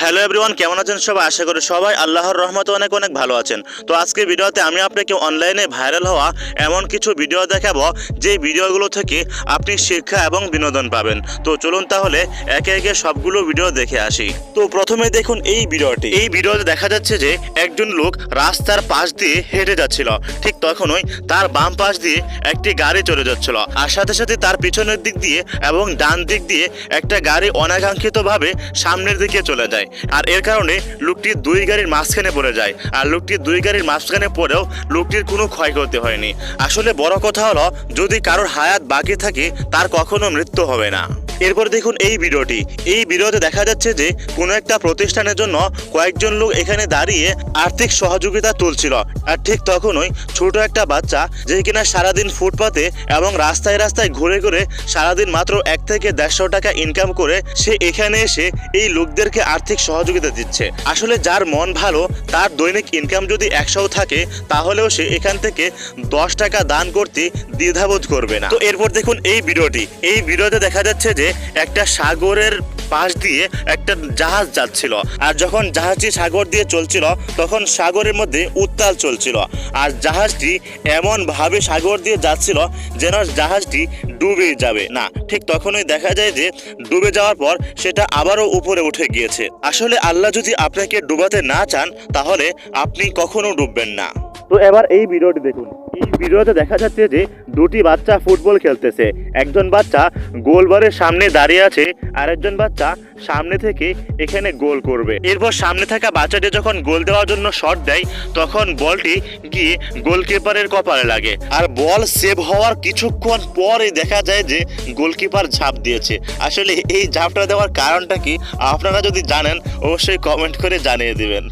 Hello everyone কেমন আছেন সবাই? আশা করি সবাই আল্লাহর রহমতে অনেক অনেক ভালো আছেন। তো আজকে ভিডিওতে আমি আপনাকে অনলাইনে ভাইরাল হওয়া এমন কিছু ভিডিও দেখাবো যে ভিডিওগুলো থেকে আপনি শিক্ষা এবং বিনোদন পাবেন। তো চলুন তাহলে একে একে সবগুলো ভিডিও দেখে আসি। তো প্রথমে দেখুন এই ভিডিওটি এই ভিডিওতে দেখা যাচ্ছে যে একজন লোক রাস্তার পাশ দিয়ে হেঁটে যাচ্ছিল। ঠিক তখনই তার বাম পাশ দিয়ে একটি গাড়ি চলে যাচ্ছিল। আর সাথে সাথে তার পিছনের দিক দিয়ে এবং ডান দিক দিয়ে একটা গাড়ি অনাকাঙ্ক্ষিতভাবে সামনের দিকে চলে যায়। আর এর কারণে লোকটি দুই গাড়ির মাঝখানে পড়ে যায়। আর লোকটি দুই গাড়ির মাঝখানে পড়েও লোকটির কোনো ক্ষয়ক্ষতি হয়নি। আসলে বড় কথা হলো, যদি কারোর হায়াত বাকি থাকে, তার কখনো মৃত্যু হবে না। এরপর দেখুন এই ভিডিওটি। এই ভিডিওতে দেখা যাচ্ছে যে কোনো একটা প্রতিষ্ঠানের জন্য কয়েকজন লোক এখানে দাঁড়িয়ে আর্থিক সহযোগিতা তুলছিল। আর ঠিক তখনই ছোট একটা বাচ্চা যে কিনা সারাদিন ফুটপাতে এবং রাস্তায় রাস্তায় ঘুরে ঘুরে সারাদিন মাত্র এক থেকে দেড়শো টাকা ইনকাম করে সে এখানে এসে এই লোকদেরকে আর্থিক সহযোগিতা দিচ্ছে। আসলে যার মন ভালো, তার দৈনিক ইনকাম যদি একশোও থাকে, তাহলেও সে এখান থেকে দশ টাকা দান করতে দ্বিধাবোধ করবে না। তো এরপর দেখুন এই ভিডিওটি। এই ভিডিওতে দেখা যাচ্ছে যে একটা সাগরের পাশ দিয়ে একটা জাহাজ যাচ্ছিল। আর যখন জাহাজটি সাগর দিয়ে চলছিল, তখন সাগরের মধ্যে উত্তাল চলছিল। আর জাহাজটি এমন ভাবে সাগর দিয়ে যাচ্ছিল যেন জাহাজটি ডুবে যাবে না। ঠিক তখনই দেখা যায় যে ডুবে যাওয়ার পর সেটা আবারও উপরে উঠে গিয়েছে। আসলে আল্লাহ যদি আপনাকে ডুবাতে না চান, তাহলে আপনি কখনো ডুববেন না। তো এবার এই ভিডিওটি দেখুন। এই ভিডিওতে দেখা যাচ্ছে যে দুটি বাচ্চা ফুটবল খেলতেছে। একজন বাচ্চা গোলবারের সামনে দাঁড়িয়ে আছে আর একজন বাচ্চা সামনে থেকে এখানে গোল করবে। এরপর সামনে থাকা বাচ্চাটি যখন গোল দেওয়ার জন্য শট দেয়, তখন বলটি গিয়ে গোলকিপারের কপালে লাগে। আর বল সেভ হওয়ার কিছুক্ষণ পরে দেখা যায় যে গোলকিপার ঝাঁপ দিয়েছে। আসলে এই ঝাঁপটা দেওয়ার কারণটা কি? আপনারা যদি জানেন, অবশ্যই কমেন্ট করে জানিয়ে দিবেন।